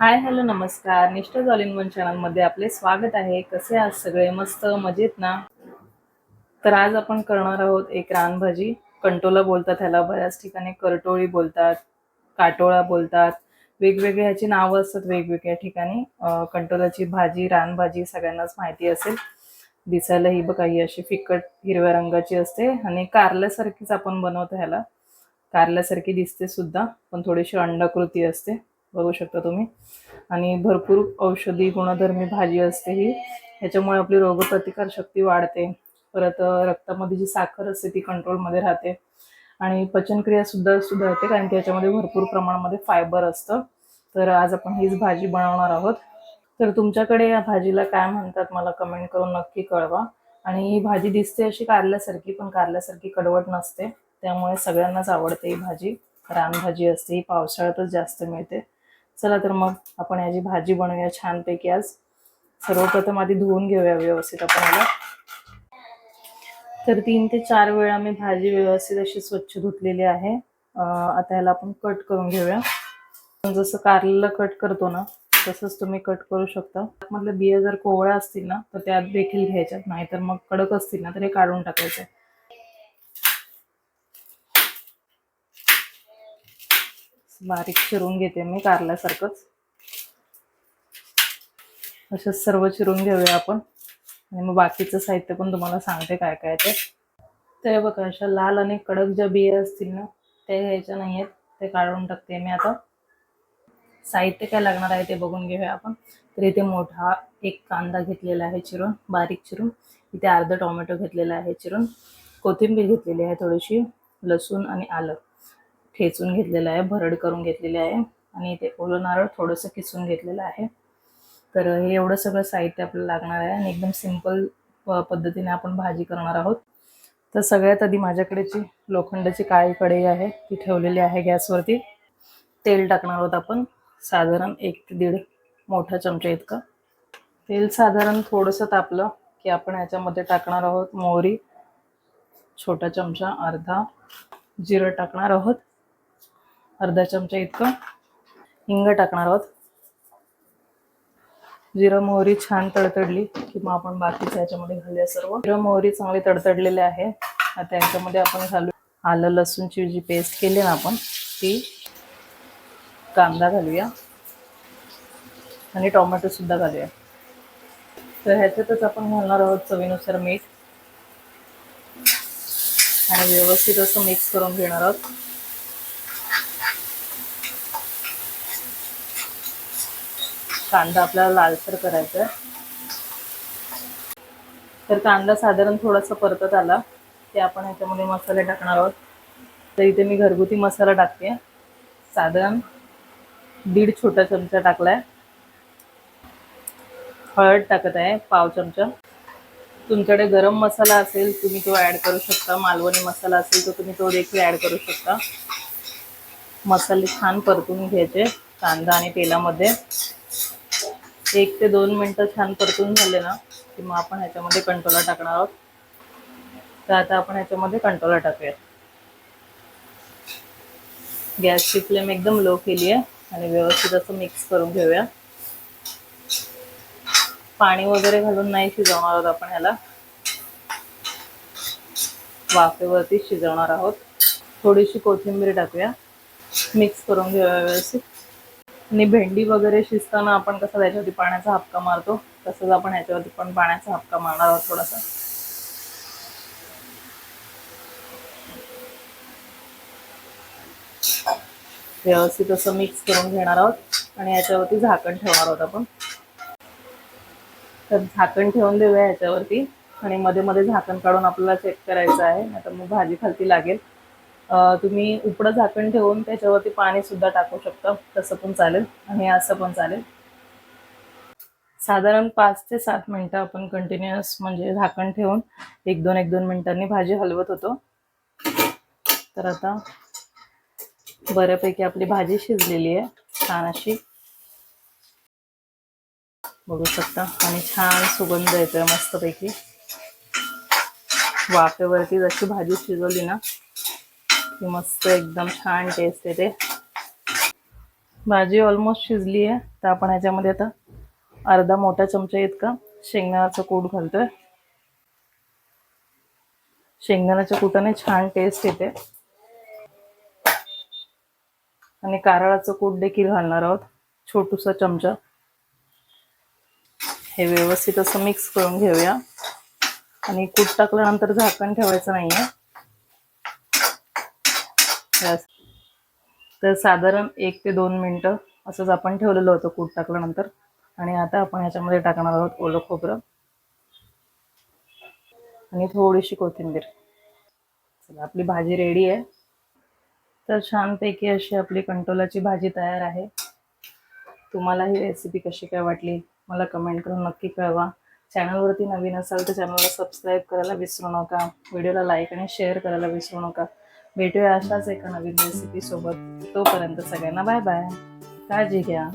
Hi hello नमस्कार. निष्ठा all one चॅनलमध्ये आपले स्वागत आहे. कसे आहात सगळे? मस्त मजेत ना? तर आज आपण करणार आहोत एक रानभाजी. कंटोला बोलतात ह्याला बऱ्याच ठिकाणी. करटोळी बोलतात काटोळा बोलतात. वेगवेगळे ह्याची नावं असतात वेगवेगळ्या ठिकाणी. कंटोलाची भाजी रानभाजी सगळ्यांनाच माहिती असेल. दिसायला ही बघा ही अशी फिकट हिरव्या रंगाची असते. आणि कारल्यासारखीच आपण बनवतो ह्याला. कारल्यासारखी दिसते सुद्धा पण थोडीशी अंडाकृती असते. बघू शकता तुम्ही. आणि भरपूर औषधी गुणधर्मी भाजी असते ही. ह्याच्यामुळे आपली रोगप्रतिकार शक्ती वाढते. परत रक्तामध्ये जी साखर असते ती कंट्रोलमध्ये राहते. आणि पचनक्रिया सुद्धा सुधारते कारण की याच्यामध्ये भरपूर प्रमाणामध्ये फायबर असतं. तर आज आपण हीच भाजी बनवणार आहोत. तर तुमच्याकडे या भाजीला काय म्हणतात मला कमेंट करून नक्की कळवा. आणि ही भाजी दिसते अशी कारल्यासारखी पण कारल्यासारखी कडवट नसते. त्यामुळे सगळ्यांनाच आवडते ही भाजी. रानभाजी असते ही पावसाळ्यातच जास्त मिळते. चला तर मग आपण याची भाजी बनवूया छानपैकी आज. सर्वप्रथम आधी धुवून घेऊया व्यवस्थित आपण याला. तर तीन ते चार वेळा मी भाजी व्यवस्थित अशी स्वच्छ धुतलेली आहे. आता ह्याला आपण कट करून घेऊया. जसं कारल्याला कट करतो ना तसंच तुम्ही कट करू शकता. मधल्या बिया जर कोवळ्या असतील ना तर त्यात देखील घ्यायच्यात. नाहीतर मग कडक असतील ना तर हे काढून टाकायचे. बारीक चिरून घेते मी कारल्यासारखंच. असं सर्व चिरून घेऊया आपण. आणि मग बाकीचं साहित्य पण तुम्हाला सांगते काय काय ते. तर बघा अशा लाल आणि कडक ज्या बिया असतील ना ते घ्यायच्या नाही आहेत ते काढून टाकते मी आता. साहित्य काय लागणार आहे ते बघून घेऊया आपण. तर इथे मोठा एक कांदा घेतलेला आहे चिरून बारीक चिरून. इथे अर्धं टोमॅटो घेतलेला आहे चिरून. कोथिंबीर घेतलेली आहे थोडीशी लसूण आणि आलं. ठेचून घेतलेलं आहे भरड करून घेतलेली आहे आणि इथे ओलं नारळ थोडंसं किसून घेतलेलं आहे. तर हे एवढं सगळं साहित्य आपल्याला लागणार आहे आणि एकदम सिंपल पद्धतीने आपण भाजी करणार आहोत. तर सगळ्यात आधी माझ्याकडे जी लोखंडाची काळी कढई आहे ती ठेवलेली आहे गॅसवरती. तेल टाकणार आहोत आपण साधारण एक ते दीड मोठा चमचा इतकं. तेल साधारण थोडंसं तापलं की आपण ह्याच्यामध्ये टाकणार आहोत मोहरी छोटा चमचा अर्धा जिरं टाकणार आहोत. अर्धा चमचा इतकं हिंग टाकणार आहोत. जिरं मोहरी छान तडतडली की मग आपण बाकीच्या ह्याच्यामध्ये घालूया सर्व. जिरं मोहरी चांगली तडतडलेली आहे. आता याच्यामध्ये आपण घालू आलं लसूणची जी पेस्ट केली ना आपण ती कांदा घालूया. आणि टोमॅटो सुद्धा घालूया. तर ह्याच्यातच आपण घालणार आहोत चवीनुसार मीठ. आणि व्यवस्थित असं मिक्स करून घेणार आहोत. कांदा आपल्याला लालसर करायचा तर कांदा साधारण थोडासा परतत आला. ते आपण ह्याच्यामध्ये मसाले टाकणार आहोत. तर इथे मी घरगुती मसाला टाकते. साधारण दीड छोटा चमचा टाकलाय. हळद टाकत आहे पाव चमचा. तुमच्याकडे गरम मसाला असेल तुम्ही तो ॲड करू शकता. मालवणी मसाला असेल तर तुम्ही तो देखील ॲड करू शकता. मसाले छान परतून घ्यायचे कांदा आणि तेलामध्ये. एक ते दोन मिनटं छान परतून झाले ना की मग आपण ह्याच्यामध्ये कंटोला टाकणार आहोत. तर आता आपण ह्याच्यामध्ये कंटोला टाकूया गॅसची फ्लेम एकदम लो केली आहे आणि व्यवस्थित असं मिक्स करून घेऊया. पाणी वगैरे घालून नाही शिजवणार आहोत आपण ह्याला. वाफेवरती शिजवणार आहोत. थोडीशी कोथिंबीर टाकूया. मिक्स करून घेऊया व्यवस्थित. आणि भेंडी वगैरे शिजताना आपण कसं त्याच्यावरती पाण्याचा हपका मारतो तसंच आपण ह्याच्यावरती पण पाण्याचा हपका मारणार आहोत थोडासा. व्यवस्थित असं मिक्स करून घेणार आहोत आणि याच्यावरती झाकण ठेवणार आहोत आपण. तर झाकण ठेवून देऊया ह्याच्यावरती आणि मध्ये मध्ये झाकण काढून आपल्याला चेक करायचं आहे आता मग भाजी खालती लागेल. तुम्ही उपडं झाकण ठेवून त्याच्यावरती पाणी सुद्धा टाकू शकता. तसं पण चालेल आणि असं पण चालेल. साधारण पाच ते सात मिनटं आपण कंटिन्युअस म्हणजे झाकण ठेवून एक दोन एक दोन मिनिटांनी भाजी हलवत होतो. तर आता बऱ्यापैकी आपली भाजी शिजलेली आहे छान अशी. बघू शकता आणि छान सुगंध येतोय मस्तपैकी. वाफेवरती जशी भाजी शिजवली ना की मस्त एकदम छान टेस्ट येते. भाजी ऑलमोस्ट शिजली आहे. तर आपण ह्याच्यामध्ये आता अर्धा मोठा चमचा इतका शेंगदाण्याचं कूट घालतोय. शेंगदाण्याच्या कुटाने छान टेस्ट येते. आणि कारळाचं कूट देखील घालणार आहोत. छोटूसा चमचा. हे व्यवस्थित असं मिक्स करून घेऊया. आणि कूट टाकल्यानंतर झाकण ठेवायचं नाहीये. आहे तर साधारण एक ते दोन मिनटं असंच आपण ठेवलेलं होतं कूट टाकल्यानंतर. आणि आता आपण ह्याच्यामध्ये टाकणार आहोत ओलं खोबरं. आणि थोडीशी कोथिंबीर. चला आपली भाजी रेडी आहे. तर छानपैकी अशी आपली कंटोलाची भाजी तयार आहे. तुम्हाला ही रेसिपी कशी काय वाटली? मला कमेंट करून नक्की कळवा. चॅनलवरती नवीन असाल तर चॅनलला सबस्क्राईब करायला विसरू नका. व्हिडिओला लाईक आणि शेअर करायला विसरू नका. भेटूया अशाच एका नवीन रेसिपी सोबत. तोपर्यंत सगळ्यांना बाय बाय काळजी घ्या.